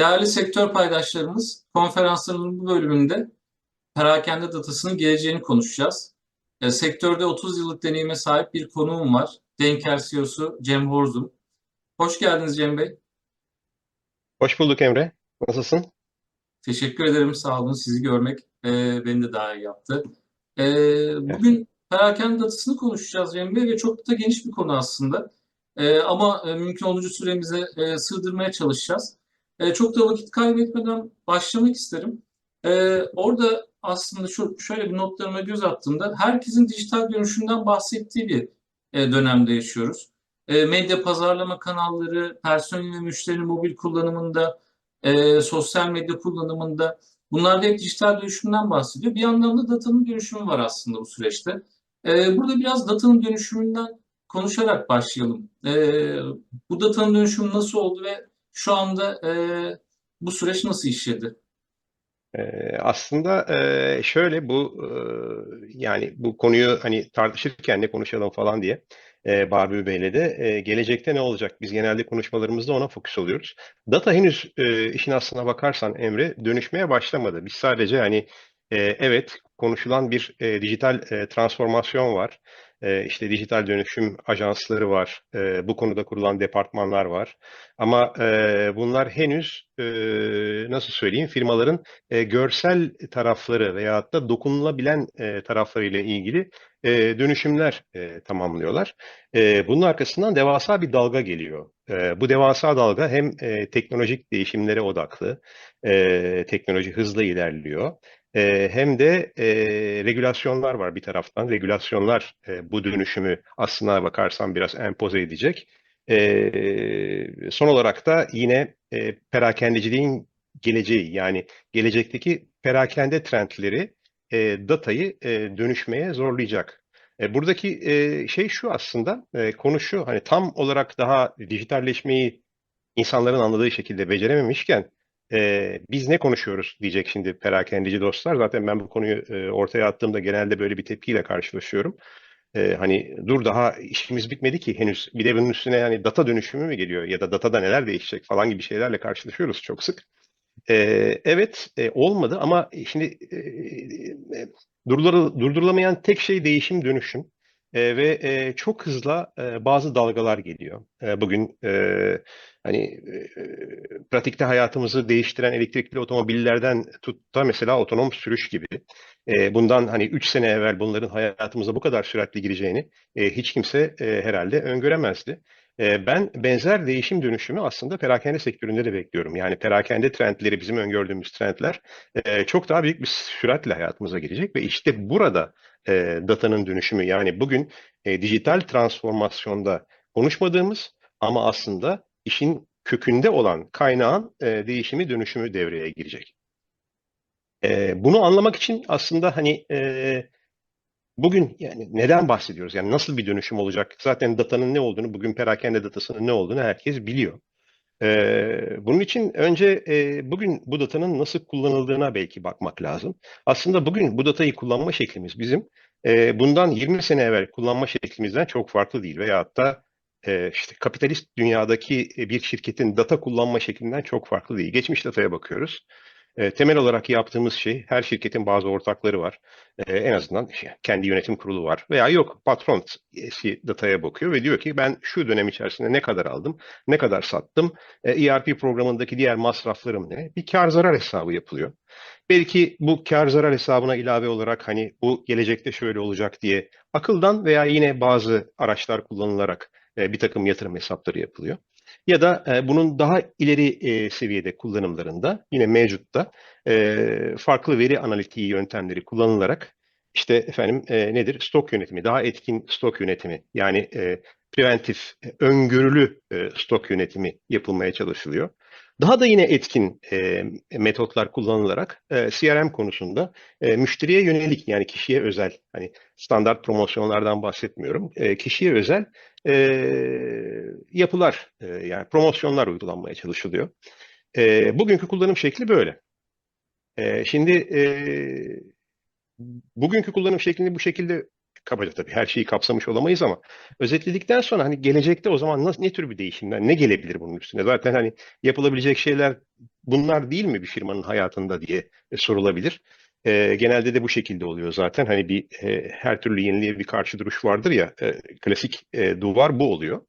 Değerli sektör paydaşlarımız, konferanslarımızın bu bölümünde perakende datasının geleceğini konuşacağız. E, sektörde 30 yıllık deneyime sahip bir konuğum var. Denker CEO'su Cem Horzum. Hoş geldiniz Cem Bey. Hoş bulduk Emre. Nasılsın? Teşekkür ederim. Sağ olun. Sizi görmek e, beni de daha iyi yaptı. E, bugün perakende datasını konuşacağız Cem Bey ve çok da geniş bir konu aslında. E, ama e, mümkün olduğunca süremize e, sığdırmaya çalışacağız. E, çok da vakit kaybetmeden başlamak isterim. E, orada aslında şu şöyle bir notlarıma göz attığımda herkesin dijital dönüşümden bahsettiği bir e, dönemde yaşıyoruz. E, medya pazarlama kanalları, personel ve müşterinin mobil kullanımında, e, sosyal medya kullanımında bunlar da hep dijital dönüşümden bahsediyor. Bir yandan da datanın dönüşümü var aslında bu süreçte. E, burada biraz datanın dönüşümünden konuşarak başlayalım. E, bu datanın dönüşümü nasıl oldu ve şu anda e, bu süreç nasıl işledi? Ee, aslında e, şöyle bu e, yani bu konuyu hani tartışırken ne konuşalım falan diye e, Barbie Bey'le de e, gelecekte ne olacak? Biz genelde konuşmalarımızda ona fokus oluyoruz. Data henüz e, işin aslına bakarsan Emre dönüşmeye başlamadı. Biz sadece hani e, evet konuşulan bir e, dijital e, transformasyon var. E, işte dijital dönüşüm ajansları var. E, bu konuda kurulan departmanlar var. Ama e, bunlar henüz e, nasıl söyleyeyim firmaların e, görsel tarafları veyahut da dokunulabilen e, taraflarıyla ilgili dönüşümler tamamlıyorlar. Bunun arkasından devasa bir dalga geliyor. Bu devasa dalga hem teknolojik değişimlere odaklı, teknoloji hızla ilerliyor. E, hem de e, regülasyonlar var bir taraftan. Regülasyonlar e, bu dönüşümü aslına bakarsan biraz empoze edecek. E, son olarak da yine e, perakendeciliğin geleceği yani gelecekteki perakende trendleri e, datayı e, dönüşmeye zorlayacak. E, buradaki e, şey şu aslında e, konu şu hani tam olarak daha dijitalleşmeyi insanların anladığı şekilde becerememişken e, biz ne konuşuyoruz diyecek şimdi perakendeci dostlar. Zaten ben bu konuyu e, ortaya attığımda genelde böyle bir tepkiyle karşılaşıyorum. E, hani dur daha işimiz bitmedi ki henüz bir de bunun üstüne yani data dönüşümü mü geliyor ya da datada neler değişecek falan gibi şeylerle karşılaşıyoruz çok sık. E, evet e, olmadı ama şimdi e, e, durdurul- durdurulamayan tek şey değişim dönüşüm. E, ve e, çok hızla e, bazı dalgalar geliyor. E, bugün e, hani e, pratikte hayatımızı değiştiren elektrikli otomobillerden tut da mesela otonom sürüş gibi. E, bundan hani 3 sene evvel bunların hayatımıza bu kadar süratli gireceğini e, hiç kimse e, herhalde öngöremezdi. E, ben benzer değişim dönüşümü aslında perakende sektöründe de bekliyorum. Yani perakende trendleri bizim öngördüğümüz trendler e, çok daha büyük bir süratle hayatımıza girecek ve işte burada e, datanın dönüşümü yani bugün e, dijital transformasyonda konuşmadığımız ama aslında işin kökünde olan kaynağın e, değişimi dönüşümü devreye girecek. E, bunu anlamak için aslında hani e, bugün yani neden bahsediyoruz? Yani nasıl bir dönüşüm olacak? Zaten datanın ne olduğunu, bugün perakende datasının ne olduğunu herkes biliyor. Ee, bunun için önce e, bugün bu datanın nasıl kullanıldığına belki bakmak lazım. Aslında bugün bu datayı kullanma şeklimiz bizim e, bundan 20 sene evvel kullanma şeklimizden çok farklı değil. Veyahut da e, işte kapitalist dünyadaki bir şirketin data kullanma şeklinden çok farklı değil. Geçmiş dataya bakıyoruz. Temel olarak yaptığımız şey her şirketin bazı ortakları var. En azından işte, kendi yönetim kurulu var. Veya yok patron eski dataya bakıyor ve diyor ki ben şu dönem içerisinde ne kadar aldım, ne kadar sattım, e, ERP programındaki diğer masraflarım ne? Bir kar zarar hesabı yapılıyor. Belki bu kar zarar hesabına ilave olarak hani bu gelecekte şöyle olacak diye akıldan veya yine bazı araçlar kullanılarak bir takım yatırım hesapları yapılıyor. Ya da e, bunun daha ileri e, seviyede kullanımlarında yine mevcutta e, farklı veri analitiği yöntemleri kullanılarak işte efendim e, nedir? Stok yönetimi, daha etkin stok yönetimi yani e, preventif, e, öngörülü e, stok yönetimi yapılmaya çalışılıyor. Daha da yine etkin e, metotlar kullanılarak e, CRM konusunda e, müşteriye yönelik yani kişiye özel hani standart promosyonlardan bahsetmiyorum. E, kişiye özel e, yapılar e, yani promosyonlar uygulanmaya çalışılıyor. E, bugünkü kullanım şekli böyle. E, şimdi e, bugünkü kullanım şeklini bu şekilde kabaca tabii her şeyi kapsamış olamayız ama özetledikten sonra hani gelecekte o zaman nasıl ne tür bir değişimler ne gelebilir bunun üstüne? Zaten hani yapılabilecek şeyler bunlar değil mi bir firmanın hayatında diye e, sorulabilir. E, genelde de bu şekilde oluyor zaten. Hani bir e, her türlü yeniliğe bir karşı duruş vardır ya, e, klasik e, duvar bu oluyor.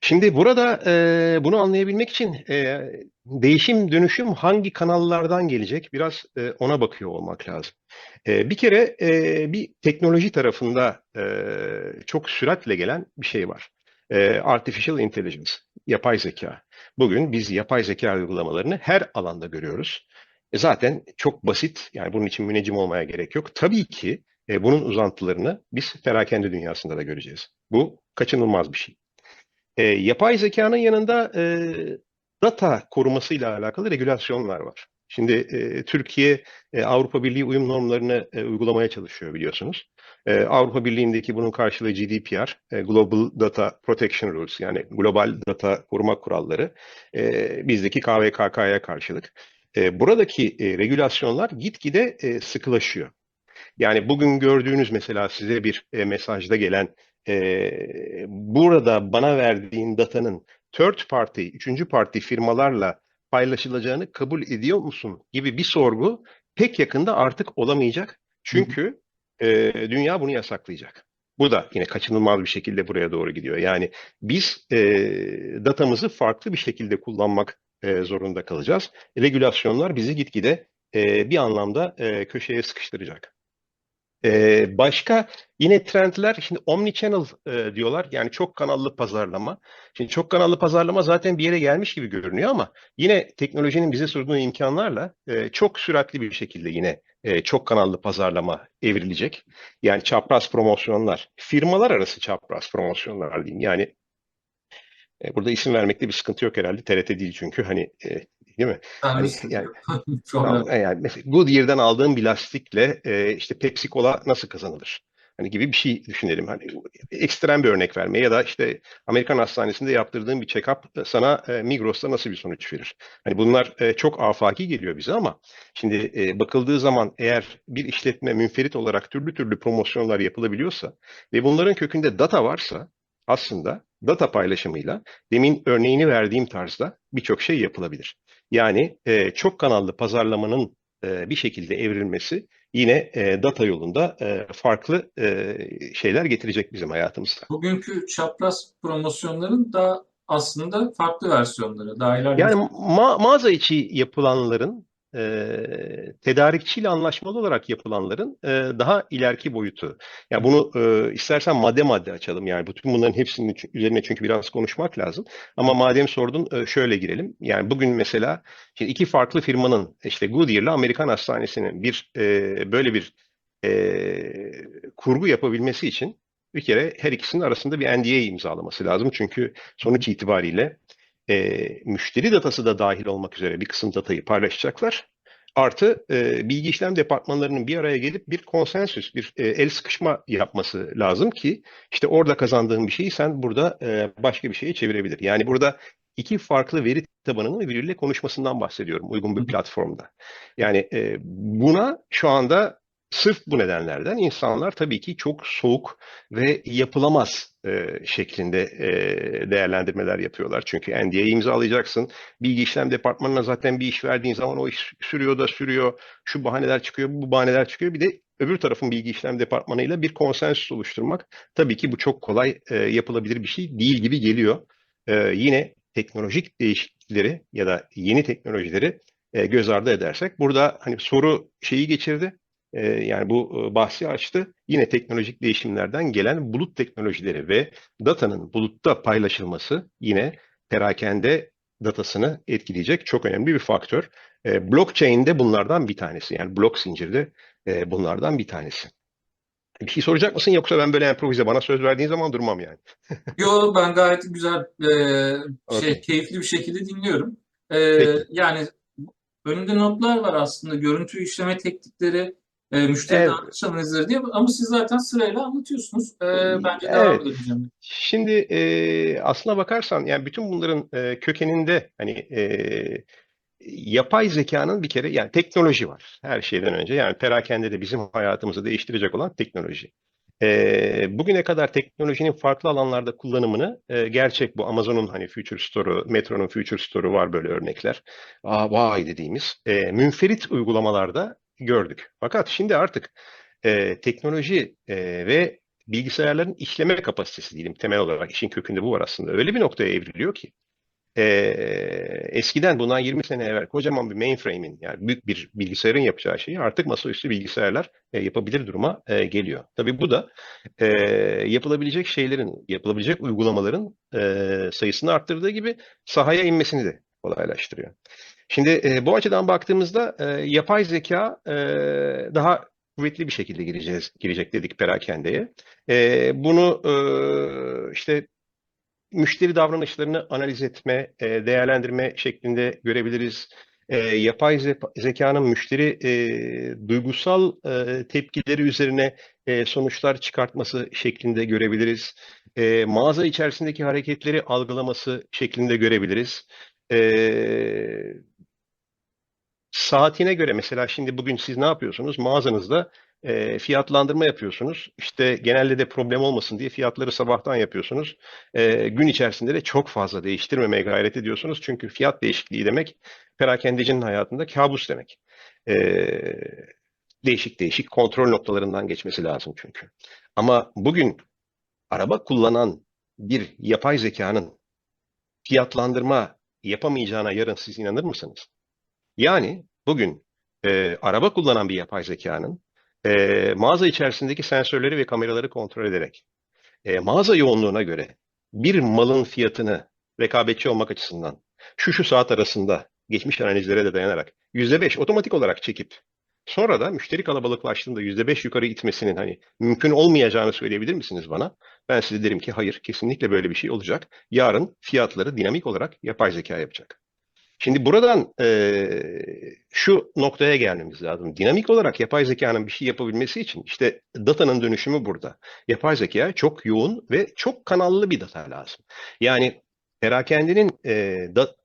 Şimdi burada e, bunu anlayabilmek için e, değişim dönüşüm hangi kanallardan gelecek biraz e, ona bakıyor olmak lazım. E, bir kere e, bir teknoloji tarafında e, çok süratle gelen bir şey var. E, Artificial Intelligence, yapay zeka. Bugün biz yapay zeka uygulamalarını her alanda görüyoruz. E, zaten çok basit, yani bunun için müneccim olmaya gerek yok. Tabii ki e, bunun uzantılarını biz perakende dünyasında da göreceğiz. Bu kaçınılmaz bir şey. E, yapay zekanın yanında e, data korumasıyla alakalı regülasyonlar var. Şimdi e, Türkiye e, Avrupa Birliği uyum normlarını e, uygulamaya çalışıyor biliyorsunuz. E, Avrupa Birliği'ndeki bunun karşılığı GDPR, e, Global Data Protection Rules yani global data koruma kuralları e, bizdeki KVKK'ya karşılık. E, buradaki e, regülasyonlar gitgide e, sıkılaşıyor. Yani bugün gördüğünüz mesela size bir e, mesajda gelen e, burada bana verdiğin datanın third party, üçüncü parti firmalarla paylaşılacağını kabul ediyor musun gibi bir sorgu pek yakında artık olamayacak. Çünkü e, dünya bunu yasaklayacak. Bu da yine kaçınılmaz bir şekilde buraya doğru gidiyor. Yani biz e, datamızı farklı bir şekilde kullanmak e, zorunda kalacağız. Regülasyonlar bizi gitgide e, bir anlamda e, köşeye sıkıştıracak. Ee, başka yine trendler şimdi omnichannel e, diyorlar yani çok kanallı pazarlama. Şimdi çok kanallı pazarlama zaten bir yere gelmiş gibi görünüyor ama yine teknolojinin bize sunduğu imkanlarla e, çok süratli bir şekilde yine e, çok kanallı pazarlama evrilecek. Yani çapraz promosyonlar, firmalar arası çapraz promosyonlar diyeyim. Yani e, burada isim vermekte bir sıkıntı yok herhalde. TRT değil çünkü hani e, değil mi? Hani yani. Tamam, e, yani mesela Goodyear'dan aldığın bir lastikle e, işte Pepsi Cola nasıl kazanılır? Hani gibi bir şey düşünelim. Hani ekstrem bir örnek vermeye ya da işte Amerikan hastanesinde yaptırdığın bir check-up sana e, Migros'ta nasıl bir sonuç verir? Hani bunlar e, çok afaki geliyor bize ama şimdi e, bakıldığı zaman eğer bir işletme münferit olarak türlü türlü promosyonlar yapılabiliyorsa ve bunların kökünde data varsa aslında data paylaşımıyla demin örneğini verdiğim tarzda birçok şey yapılabilir. Yani e, çok kanallı pazarlamanın e, bir şekilde evrilmesi yine e, data yolunda e, farklı e, şeyler getirecek bizim hayatımıza. Bugünkü çapraz promosyonların da aslında farklı versiyonları. Daha ilerlemiş. Yani ma- mağaza içi yapılanların e, tedarikçiyle anlaşmalı olarak yapılanların e, daha ileriki boyutu. Yani bunu e, istersen madde madde açalım. Yani bütün bunların hepsinin üzerine çünkü biraz konuşmak lazım. Ama madem sordun e, şöyle girelim. Yani bugün mesela şimdi iki farklı firmanın işte Goodyear'la Amerikan Hastanesi'nin bir e, böyle bir e, kurgu yapabilmesi için bir kere her ikisinin arasında bir NDA imzalaması lazım. Çünkü sonuç itibariyle e, müşteri datası da dahil olmak üzere bir kısım datayı paylaşacaklar. Artı e, bilgi işlem departmanlarının bir araya gelip bir konsensüs, bir e, el sıkışma yapması lazım ki işte orada kazandığın bir şeyi sen burada e, başka bir şeye çevirebilir. Yani burada iki farklı veri tabanının birbiriyle konuşmasından bahsediyorum uygun bir platformda. Yani e, buna şu anda sırf bu nedenlerden insanlar tabii ki çok soğuk ve yapılamaz e, şeklinde e, değerlendirmeler yapıyorlar. Çünkü NDA imzalayacaksın. Bilgi işlem departmanına zaten bir iş verdiğin zaman o iş sürüyor da sürüyor. Şu bahaneler çıkıyor, bu bahaneler çıkıyor. Bir de öbür tarafın bilgi işlem departmanıyla bir konsensüs oluşturmak tabii ki bu çok kolay e, yapılabilir bir şey değil gibi geliyor. E, yine teknolojik değişiklikleri ya da yeni teknolojileri e, göz ardı edersek burada hani soru şeyi geçirdi. E, yani bu e, bahsi açtı. Yine teknolojik değişimlerden gelen bulut teknolojileri ve datanın bulutta paylaşılması yine perakende datasını etkileyecek çok önemli bir faktör. E, blockchain de bunlardan bir tanesi. Yani blok zincirde e, bunlardan bir tanesi. Bir şey soracak mısın yoksa ben böyle improvize bana söz verdiğin zaman durmam yani. Yo ben gayet güzel e, şey Okey. keyifli bir şekilde dinliyorum. E, Peki. yani önümde notlar var aslında görüntü işleme teknikleri, e, müşteri Evet. analizleri diye ama siz zaten sırayla anlatıyorsunuz. E, bence devam Evet. edelim. Şimdi e, aslına bakarsan yani bütün bunların e, kökeninde hani e, yapay zekanın bir kere yani teknoloji var her şeyden önce. Yani perakende de bizim hayatımızı değiştirecek olan teknoloji. E, bugüne kadar teknolojinin farklı alanlarda kullanımını e, gerçek bu Amazon'un hani Future Store'u, Metro'nun Future Store'u var böyle örnekler. Aa, vay dediğimiz e, münferit uygulamalarda gördük. Fakat şimdi artık e, teknoloji e, ve bilgisayarların işleme kapasitesi diyelim temel olarak işin kökünde bu var aslında. Öyle bir noktaya evriliyor ki e, eskiden bundan 20 sene evvel kocaman bir mainframe'in yani büyük bir bilgisayarın yapacağı şeyi artık masaüstü bilgisayarlar e, yapabilir duruma e, geliyor. Tabii bu da e, yapılabilecek şeylerin, yapılabilecek uygulamaların e, sayısını arttırdığı gibi sahaya inmesini de kolaylaştırıyor. Şimdi e, bu açıdan baktığımızda e, yapay zeka e, daha kuvvetli bir şekilde gireceğiz, girecek dedik perakendeye. E, bunu e, işte müşteri davranışlarını analiz etme, e, değerlendirme şeklinde görebiliriz. E, yapay ze- zekanın müşteri e, duygusal e, tepkileri üzerine e, sonuçlar çıkartması şeklinde görebiliriz. E, mağaza içerisindeki hareketleri algılaması şeklinde görebiliriz. E, saatine göre mesela şimdi bugün siz ne yapıyorsunuz? Mağazanızda e, fiyatlandırma yapıyorsunuz. İşte genelde de problem olmasın diye fiyatları sabahtan yapıyorsunuz. E, gün içerisinde de çok fazla değiştirmemeye gayret ediyorsunuz. Çünkü fiyat değişikliği demek perakendecinin hayatında kabus demek. E, değişik değişik kontrol noktalarından geçmesi lazım çünkü. Ama bugün araba kullanan bir yapay zekanın fiyatlandırma yapamayacağına yarın siz inanır mısınız? Yani bugün e, araba kullanan bir yapay zekanın e, mağaza içerisindeki sensörleri ve kameraları kontrol ederek e, mağaza yoğunluğuna göre bir malın fiyatını rekabetçi olmak açısından şu şu saat arasında geçmiş analizlere de dayanarak %5 otomatik olarak çekip sonra da müşteri kalabalıklaştığında %5 yukarı itmesinin hani mümkün olmayacağını söyleyebilir misiniz bana? Ben size derim ki hayır kesinlikle böyle bir şey olacak. Yarın fiyatları dinamik olarak yapay zeka yapacak. Şimdi buradan eee, şu noktaya gelmemiz lazım. Dinamik olarak yapay zekanın bir şey yapabilmesi için işte datanın dönüşümü burada. Yapay zekaya çok yoğun ve çok kanallı bir data lazım. Yani perakendenin eee da,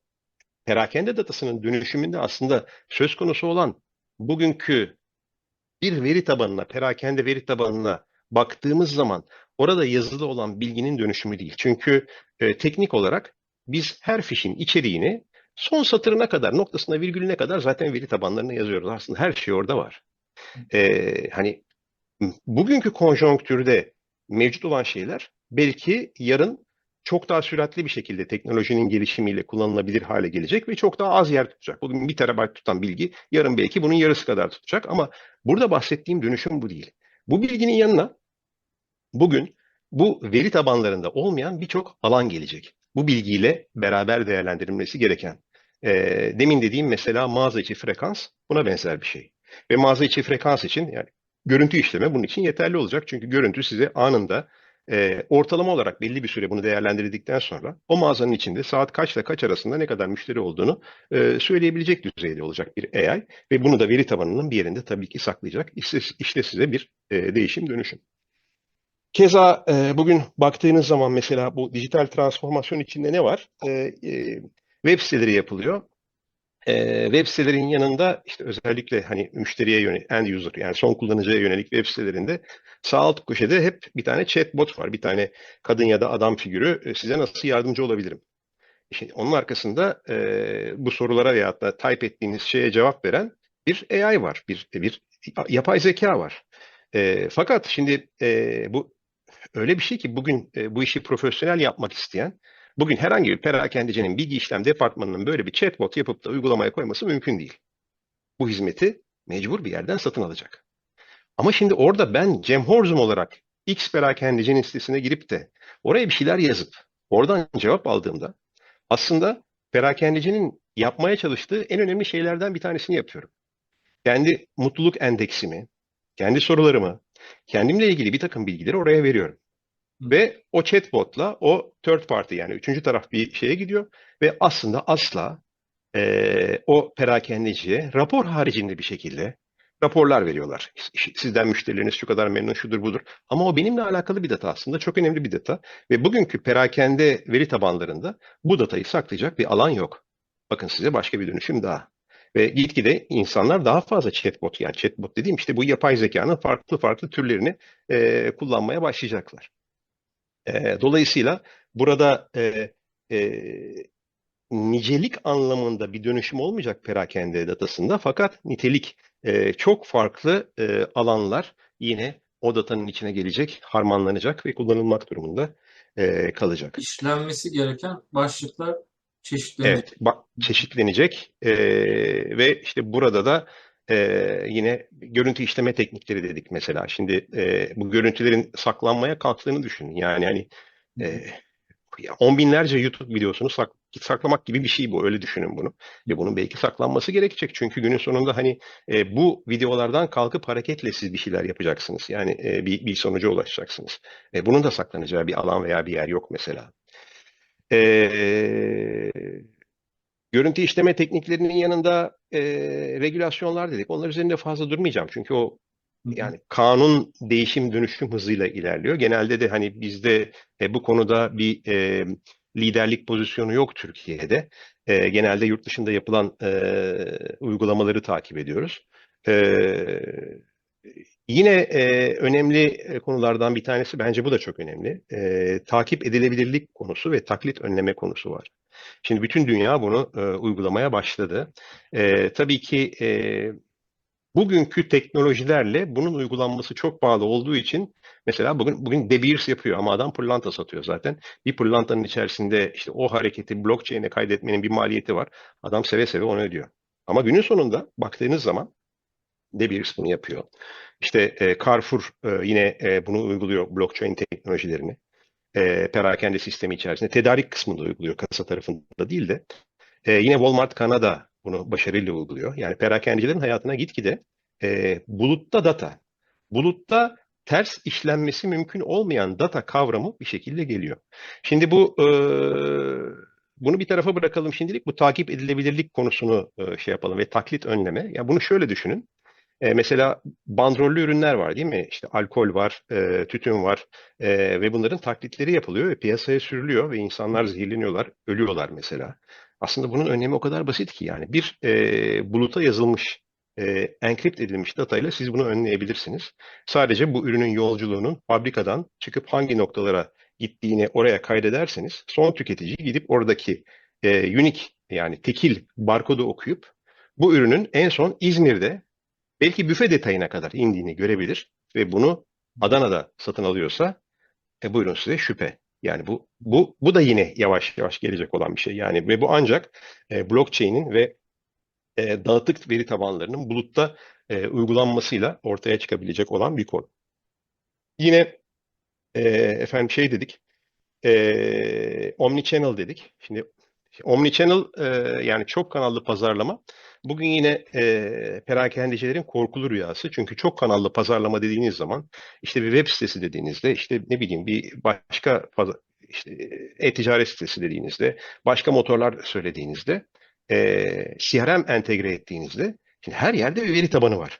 perakende datasının dönüşümünde aslında söz konusu olan bugünkü bir veri tabanına, perakende veri tabanına baktığımız zaman orada yazılı olan bilginin dönüşümü değil. Çünkü e, teknik olarak biz her fişin içeriğini son satırına kadar, noktasına, virgülüne kadar zaten veri tabanlarına yazıyoruz. Aslında her şey orada var. E, hani bugünkü konjonktürde mevcut olan şeyler belki yarın çok daha süratli bir şekilde teknolojinin gelişimiyle kullanılabilir hale gelecek ve çok daha az yer tutacak. Bugün bir terabayt tutan bilgi yarın belki bunun yarısı kadar tutacak ama burada bahsettiğim dönüşüm bu değil. Bu bilginin yanına bugün bu veri tabanlarında olmayan birçok alan gelecek. Bu bilgiyle beraber değerlendirilmesi gereken. E, demin dediğim mesela mağaza içi frekans buna benzer bir şey. Ve mağaza içi frekans için yani görüntü işleme bunun için yeterli olacak. Çünkü görüntü size anında e, ortalama olarak belli bir süre bunu değerlendirdikten sonra o mağazanın içinde saat kaçla kaç arasında ne kadar müşteri olduğunu e, söyleyebilecek düzeyde olacak bir AI ve bunu da veri tabanının bir yerinde tabii ki saklayacak. İşte, işte size bir e, değişim dönüşüm. Keza e, bugün baktığınız zaman mesela bu dijital transformasyon içinde ne var? E, e, web siteleri yapılıyor. E, web sitelerin yanında işte özellikle hani müşteriye yönelik, end user yani son kullanıcıya yönelik web sitelerinde sağ alt köşede hep bir tane chatbot var. Bir tane kadın ya da adam figürü e, size nasıl yardımcı olabilirim? Şimdi onun arkasında e, bu sorulara veyahut da type ettiğiniz şeye cevap veren bir AI var, bir bir yapay zeka var. E, fakat şimdi e, bu öyle bir şey ki bugün e, bu işi profesyonel yapmak isteyen, bugün herhangi bir perakendecinin bilgi işlem departmanının böyle bir chatbot yapıp da uygulamaya koyması mümkün değil. Bu hizmeti mecbur bir yerden satın alacak. Ama şimdi orada ben Cem Horzum olarak X perakendecinin sitesine girip de oraya bir şeyler yazıp oradan cevap aldığımda aslında perakendecinin yapmaya çalıştığı en önemli şeylerden bir tanesini yapıyorum. Kendi mutluluk endeksimi, kendi sorularımı, kendimle ilgili bir takım bilgileri oraya veriyorum. Ve o chatbotla o third party yani üçüncü taraf bir şeye gidiyor ve aslında asla e, o perakendeciye rapor haricinde bir şekilde raporlar veriyorlar. Sizden müşterileriniz şu kadar memnun şudur budur. Ama o benimle alakalı bir data aslında çok önemli bir data. Ve bugünkü perakende veri tabanlarında bu datayı saklayacak bir alan yok. Bakın size başka bir dönüşüm daha. Ve gitgide insanlar daha fazla chatbot yani chatbot dediğim işte bu yapay zekanın farklı farklı türlerini e, kullanmaya başlayacaklar. E, dolayısıyla burada e, e, nicelik anlamında bir dönüşüm olmayacak perakende datasında fakat nitelik e, çok farklı e, alanlar yine o datanın içine gelecek, harmanlanacak ve kullanılmak durumunda e, kalacak. İşlenmesi gereken başlıklar çeşitlenecek. Evet, çeşitlenecek e, ve işte burada da e, yine görüntü işleme teknikleri dedik mesela. Şimdi e, bu görüntülerin saklanmaya kalktığını düşünün. Yani hani e, on binlerce YouTube videosunu sak- saklamak gibi bir şey bu. Öyle düşünün bunu. Ve bunun belki saklanması gerekecek. Çünkü günün sonunda hani e, bu videolardan kalkıp hareketle siz bir şeyler yapacaksınız. Yani e, bir, bir sonuca ulaşacaksınız. E, bunun da saklanacağı bir alan veya bir yer yok mesela. E, görüntü işleme tekniklerinin yanında e, regülasyonlar dedik. Onlar üzerinde fazla durmayacağım. Çünkü o yani kanun değişim dönüşüm hızıyla ilerliyor. Genelde de hani bizde e, bu konuda bir e, liderlik pozisyonu yok Türkiye'de. E, genelde yurt dışında yapılan e, uygulamaları takip ediyoruz. E, yine e, önemli e, konulardan bir tanesi bence bu da çok önemli. E, takip edilebilirlik konusu ve taklit önleme konusu var. Şimdi bütün dünya bunu e, uygulamaya başladı. E, tabii ki e, bugünkü teknolojilerle bunun uygulanması çok pahalı olduğu için mesela bugün bugün De Beers yapıyor ama adam pırlanta satıyor zaten. Bir pırlantanın içerisinde işte o hareketi blockchain'e kaydetmenin bir maliyeti var. Adam seve seve onu ödüyor. Ama günün sonunda baktığınız zaman De Beers bunu yapıyor. İşte e, Carrefour e, yine e, bunu uyguluyor blockchain teknolojilerini. E, perakende sistemi içerisinde tedarik kısmında uyguluyor kasa tarafında değil de. E, yine Walmart Kanada bunu başarıyla uyguluyor. Yani perakendecilerin hayatına gitgide e, bulutta data, bulutta ters işlenmesi mümkün olmayan data kavramı bir şekilde geliyor. Şimdi bu e, bunu bir tarafa bırakalım şimdilik. Bu takip edilebilirlik konusunu e, şey yapalım ve taklit önleme. Ya bunu şöyle düşünün. E, mesela bandrollü ürünler var değil mi? İşte alkol var, e, tütün var e, ve bunların taklitleri yapılıyor ve piyasaya sürülüyor ve insanlar zehirleniyorlar, ölüyorlar mesela. Aslında bunun önemi o kadar basit ki yani bir e, buluta yazılmış, e, enkript edilmiş datayla siz bunu önleyebilirsiniz. Sadece bu ürünün yolculuğunun fabrikadan çıkıp hangi noktalara gittiğini oraya kaydederseniz son tüketici gidip oradaki e, unique yani tekil barkodu okuyup bu ürünün en son İzmir'de belki büfe detayına kadar indiğini görebilir ve bunu Adana'da satın alıyorsa e, buyurun size şüphe. Yani bu bu bu da yine yavaş yavaş gelecek olan bir şey. Yani ve bu ancak e, blockchain'in ve e, dağıtık veri tabanlarının bulutta e, uygulanmasıyla ortaya çıkabilecek olan bir konu. Yine e, efendim şey dedik, e, omnichannel dedik. Şimdi omnichannel e, yani çok kanallı pazarlama bugün yine e, perakendecilerin korkulu rüyası. Çünkü çok kanallı pazarlama dediğiniz zaman işte bir web sitesi dediğinizde işte ne bileyim bir başka işte e-ticaret sitesi dediğinizde başka motorlar söylediğinizde e, CRM entegre ettiğinizde şimdi her yerde bir veri tabanı var.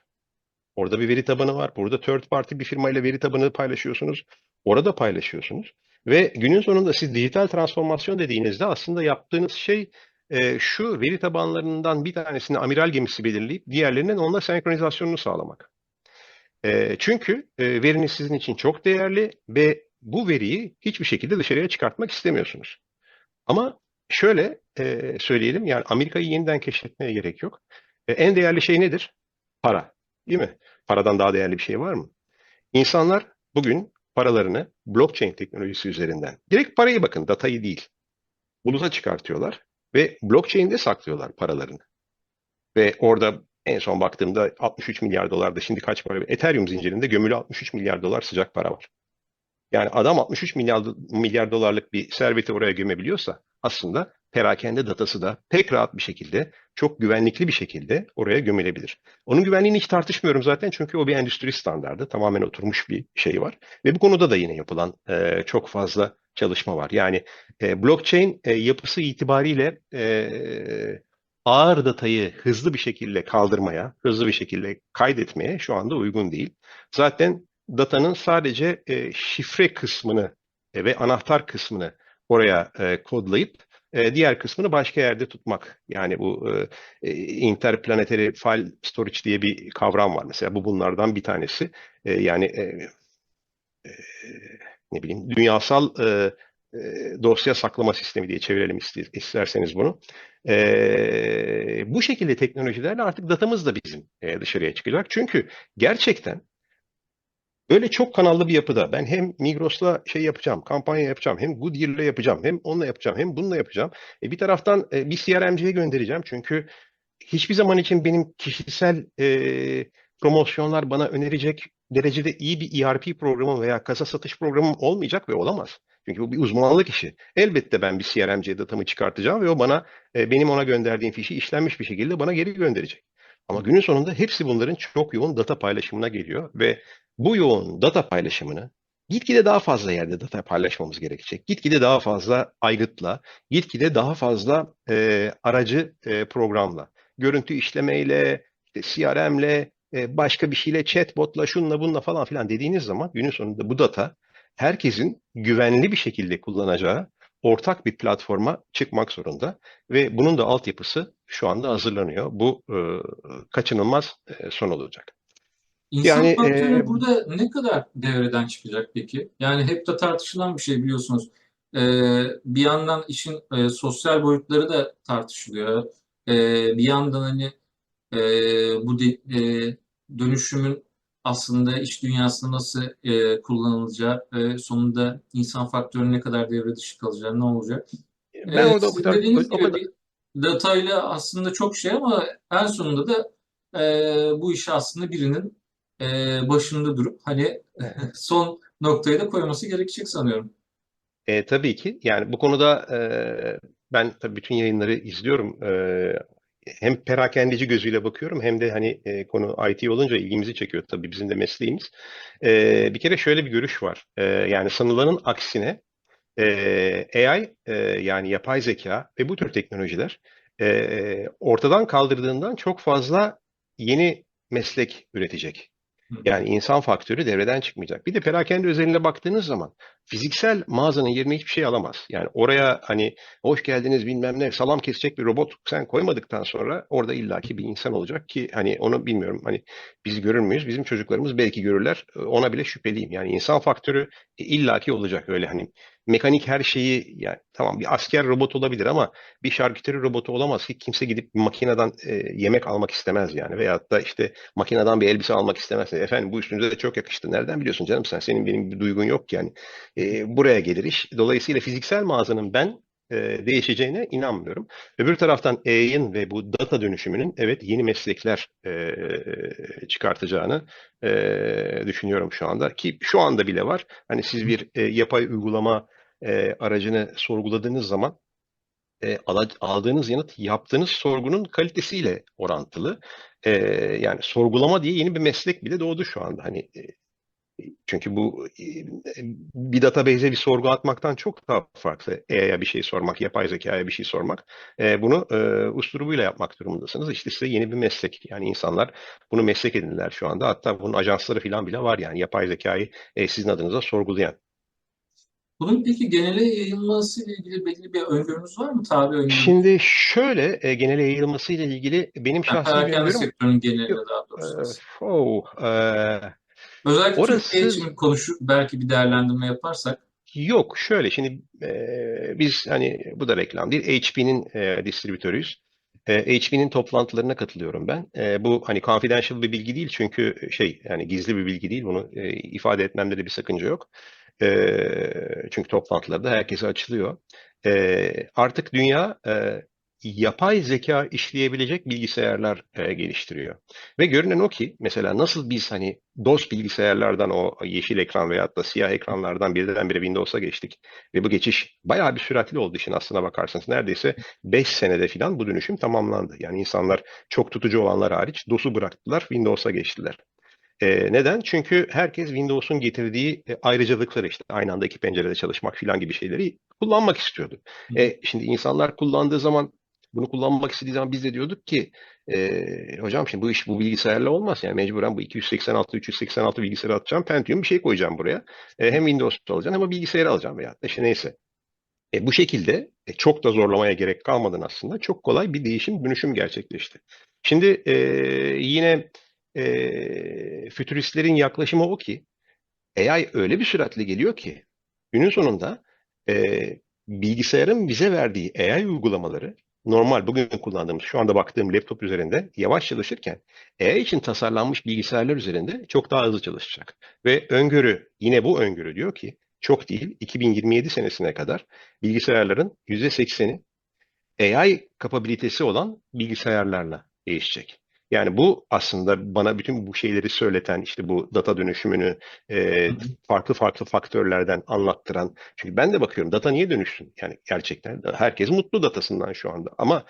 Orada bir veri tabanı var. Burada third party bir firmayla veri tabanı paylaşıyorsunuz. Orada paylaşıyorsunuz. Ve günün sonunda siz dijital transformasyon dediğinizde aslında yaptığınız şey e, şu veri tabanlarından bir tanesini amiral gemisi belirleyip diğerlerinin onunla senkronizasyonunu sağlamak. E, çünkü e, veriniz sizin için çok değerli ve bu veriyi hiçbir şekilde dışarıya çıkartmak istemiyorsunuz. Ama şöyle e, söyleyelim yani Amerika'yı yeniden keşfetmeye gerek yok. E, en değerli şey nedir? Para. Değil mi? Paradan daha değerli bir şey var mı? İnsanlar bugün paralarını blockchain teknolojisi üzerinden, direkt parayı bakın, datayı değil, buluta çıkartıyorlar ve blockchain'de saklıyorlar paralarını. Ve orada en son baktığımda 63 milyar dolarda şimdi kaç para? Ethereum zincirinde gömülü 63 milyar dolar sıcak para var. Yani adam 63 milyar, milyar dolarlık bir serveti oraya gömebiliyorsa aslında perakende datası da pek rahat bir şekilde, çok güvenlikli bir şekilde oraya gömülebilir. Onun güvenliğini hiç tartışmıyorum zaten çünkü o bir endüstri standardı. Tamamen oturmuş bir şey var. Ve bu konuda da yine yapılan e, çok fazla çalışma var. Yani e, blockchain e, yapısı itibariyle e, ağır datayı hızlı bir şekilde kaldırmaya, hızlı bir şekilde kaydetmeye şu anda uygun değil. Zaten datanın sadece e, şifre kısmını e, ve anahtar kısmını oraya e, kodlayıp E, diğer kısmını başka yerde tutmak. Yani bu e, e, interplanetary file storage diye bir kavram var. Mesela bu bunlardan bir tanesi. E, yani e, e, ne bileyim dünyasal e, e, dosya saklama sistemi diye çevirelim ister- isterseniz bunu. E, bu şekilde teknolojilerle artık datamız da bizim e, dışarıya çıkacak. Çünkü gerçekten Böyle çok kanallı bir yapıda ben hem Migros'la şey yapacağım, kampanya yapacağım, hem Goodyear'la yapacağım, hem onunla yapacağım, hem bununla yapacağım. E bir taraftan e, bir CRM'ciye göndereceğim çünkü hiçbir zaman için benim kişisel e, promosyonlar bana önerecek derecede iyi bir ERP programım veya kasa satış programım olmayacak ve olamaz. Çünkü bu bir uzmanlık işi. Elbette ben bir CRM'ciye datamı çıkartacağım ve o bana e, benim ona gönderdiğim fişi işlenmiş bir şekilde bana geri gönderecek. Ama günün sonunda hepsi bunların çok yoğun data paylaşımına geliyor ve bu yoğun data paylaşımını gitgide daha fazla yerde data paylaşmamız gerekecek. Gitgide daha fazla aygıtla, gitgide daha fazla e, aracı e, programla, görüntü işlemeyle, işte CRM'le, e, başka bir şeyle, chatbot'la, şunla bununla falan filan dediğiniz zaman günün sonunda bu data herkesin güvenli bir şekilde kullanacağı ortak bir platforma çıkmak zorunda ve bunun da altyapısı şu anda hazırlanıyor. Bu e, kaçınılmaz e, son olacak. İnsan Yani, faktörü e, burada ne kadar devreden çıkacak peki? Yani hep de tartışılan bir şey biliyorsunuz. Ee, bir yandan işin e, sosyal boyutları da tartışılıyor. Ee, bir yandan hani e, bu de- e, dönüşümün aslında iş dünyasında nasıl e, kullanılacağı, e, sonunda insan faktörü ne kadar devre dışı kalacağı, ne olacak? Ben Evet, orada o kadar o gibi kadar bir datayla aslında çok şey ama en sonunda da e, bu işi aslında birinin e, başında durup hani son noktayı da koyması gerekecek sanıyorum. E, tabii ki. Yani bu konuda e, ben tabii bütün yayınları izliyorum. E, hem perakendeci gözüyle bakıyorum hem de hani e, konu IT olunca ilgimizi çekiyor tabii bizim de mesleğimiz. E, bir kere şöyle bir görüş var. E, yani sanılanın aksine e, AI e, yani yapay zeka ve bu tür teknolojiler e, ortadan kaldırdığından çok fazla yeni meslek üretecek. Yani insan faktörü devreden çıkmayacak. Bir de perakende özeline baktığınız zaman fiziksel mağazanın yerine hiçbir şey alamaz. Yani oraya hani hoş geldiniz bilmem ne salam kesecek bir robot sen koymadıktan sonra orada illaki bir insan olacak ki hani onu bilmiyorum hani biz görür müyüz? Bizim çocuklarımız belki görürler. Ona bile şüpheliyim. Yani insan faktörü e, illaki olacak öyle hani mekanik her şeyi yani tamam bir asker robot olabilir ama bir şarküteri robotu olamaz ki kimse gidip makineden e, yemek almak istemez yani veyahut da işte makineden bir elbise almak istemez. Efendim bu üstünüze de çok yakıştı. Nereden biliyorsun canım sen? Senin benim bir duygun yok yani. E, buraya gelir iş. Dolayısıyla fiziksel mağazanın ben e, değişeceğine inanmıyorum. Öbür taraftan AI'ın ve bu data dönüşümünün evet yeni meslekler e, çıkartacağını e, düşünüyorum şu anda ki şu anda bile var. Hani siz bir yapay uygulama aracını sorguladığınız zaman aldığınız yanıt yaptığınız sorgunun kalitesiyle orantılı. E, yani sorgulama diye yeni bir meslek bile doğdu şu anda. Hani çünkü bu e, bir database'e bir sorgu atmaktan çok daha farklı. AI'ya bir şey sormak, yapay zekaya bir şey sormak. E, bunu e, usturubuyla yapmak durumundasınız. İşte size yeni bir meslek. Yani insanlar bunu meslek edindiler şu anda. Hatta bunun ajansları falan bile var yani yapay zekayı e, sizin adınıza sorgulayan. Bunun peki genele yayılması ile ilgili belli bir öngörünüz var mı? Tarih öngörünüz? Şimdi şöyle e, genele yayılması ile ilgili benim şahsi bir öngörüm sektörünün geneline daha E, doğrusu aslında. oh, e, Özellikle orası Türkiye için konuşup belki bir değerlendirme yaparsak. Yok şöyle şimdi e, biz hani bu da reklam değil HP'nin e, distribütörüyüz. E, HP'nin toplantılarına katılıyorum ben. E, bu hani confidential bir bilgi değil çünkü şey yani gizli bir bilgi değil bunu e, ifade etmemde de bir sakınca yok. E, çünkü toplantılarda herkese açılıyor. E, artık dünya e, yapay zeka işleyebilecek bilgisayarlar e, geliştiriyor. Ve görünen o ki mesela nasıl biz hani DOS bilgisayarlardan o yeşil ekran veyahut da siyah ekranlardan birdenbire Windows'a geçtik. Ve bu geçiş bayağı bir süratli oldu işin aslına bakarsanız. Neredeyse 5 senede falan bu dönüşüm tamamlandı. Yani insanlar çok tutucu olanlar hariç DOS'u bıraktılar, Windows'a geçtiler. E, neden? Çünkü herkes Windows'un getirdiği e, ayrıcalıkları işte aynı anda iki pencerede çalışmak falan gibi şeyleri kullanmak istiyordu. E, şimdi insanlar kullandığı zaman bunu kullanmak istediği zaman biz de diyorduk ki e, hocam şimdi bu iş bu bilgisayarla olmaz. Yani mecburen bu 286 386 bilgisayarı atacağım. Pentium bir şey koyacağım buraya. E, hem Windows alacağım ama bilgisayarı alacağım veya işte neyse. E, bu şekilde e, çok da zorlamaya gerek kalmadan aslında çok kolay bir değişim, dönüşüm gerçekleşti. Şimdi e, yine e, fütüristlerin yaklaşımı o ki AI öyle bir süratle geliyor ki günün sonunda e, bilgisayarın bize verdiği AI uygulamaları normal bugün kullandığımız şu anda baktığım laptop üzerinde yavaş çalışırken AI için tasarlanmış bilgisayarlar üzerinde çok daha hızlı çalışacak. Ve öngörü yine bu öngörü diyor ki çok değil 2027 senesine kadar bilgisayarların %80'i AI kapabilitesi olan bilgisayarlarla değişecek. Yani bu aslında bana bütün bu şeyleri söyleten, işte bu data dönüşümünü e, farklı farklı faktörlerden anlattıran. Çünkü ben de bakıyorum data niye dönüşsün? Yani gerçekten herkes mutlu datasından şu anda. Ama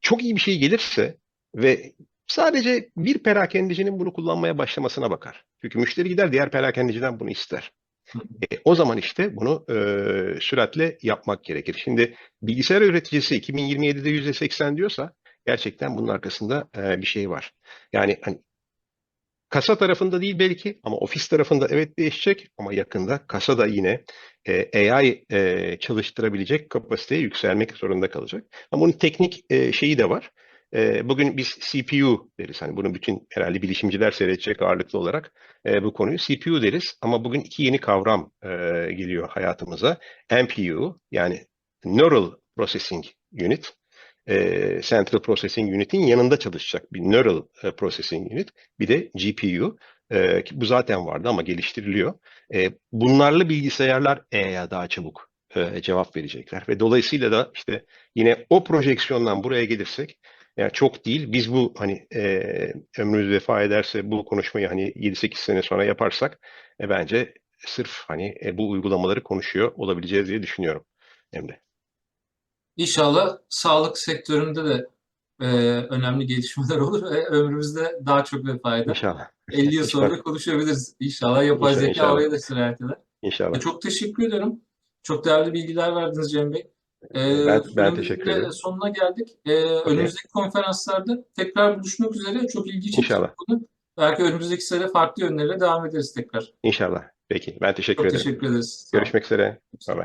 çok iyi bir şey gelirse ve sadece bir perakendecinin bunu kullanmaya başlamasına bakar. Çünkü müşteri gider diğer perakendeciden bunu ister. E, o zaman işte bunu e, süratle yapmak gerekir. Şimdi bilgisayar üreticisi 2027'de %80 diyorsa gerçekten bunun arkasında e, bir şey var. Yani hani kasa tarafında değil belki ama ofis tarafında evet değişecek ama yakında kasa da yine e, AI e, çalıştırabilecek kapasiteye yükselmek zorunda kalacak. Ama bunun teknik e, şeyi de var. E, bugün biz CPU deriz. Hani bunu bütün herhalde bilişimciler seyredecek ağırlıklı olarak e, bu konuyu CPU deriz. Ama bugün iki yeni kavram e, geliyor hayatımıza. NPU yani Neural Processing Unit e, Central Processing Unit'in yanında çalışacak bir Neural e, Processing Unit. Bir de GPU. E, ki bu zaten vardı ama geliştiriliyor. E, bunlarla bilgisayarlar AI'ya daha çabuk e, cevap verecekler. Ve dolayısıyla da işte yine o projeksiyondan buraya gelirsek yani çok değil. Biz bu hani e, ömrümüz vefa ederse bu konuşmayı hani 7-8 sene sonra yaparsak e, bence sırf hani e, bu uygulamaları konuşuyor olabileceğiz diye düşünüyorum Emre. İnşallah sağlık sektöründe de e, önemli gelişmeler olur ve ömrümüzde daha çok vefa eder. İnşallah. 50 yıl sonra İnşallah. konuşabiliriz. İnşallah yapay İnşallah, zeka oraya da sirayet eder. E, İnşallah. çok teşekkür ederim. Çok değerli bilgiler verdiniz Cem Bey. E, Ben ben teşekkür de ederim. sonuna geldik. E, önümüzdeki konferanslarda tekrar buluşmak üzere. Çok ilgi çekici İnşallah. konu. Belki önümüzdeki sene farklı yönlere devam ederiz tekrar. İnşallah. Peki. Ben teşekkür Çok ederim. teşekkür ederiz. Görüşmek üzere. Bye bye.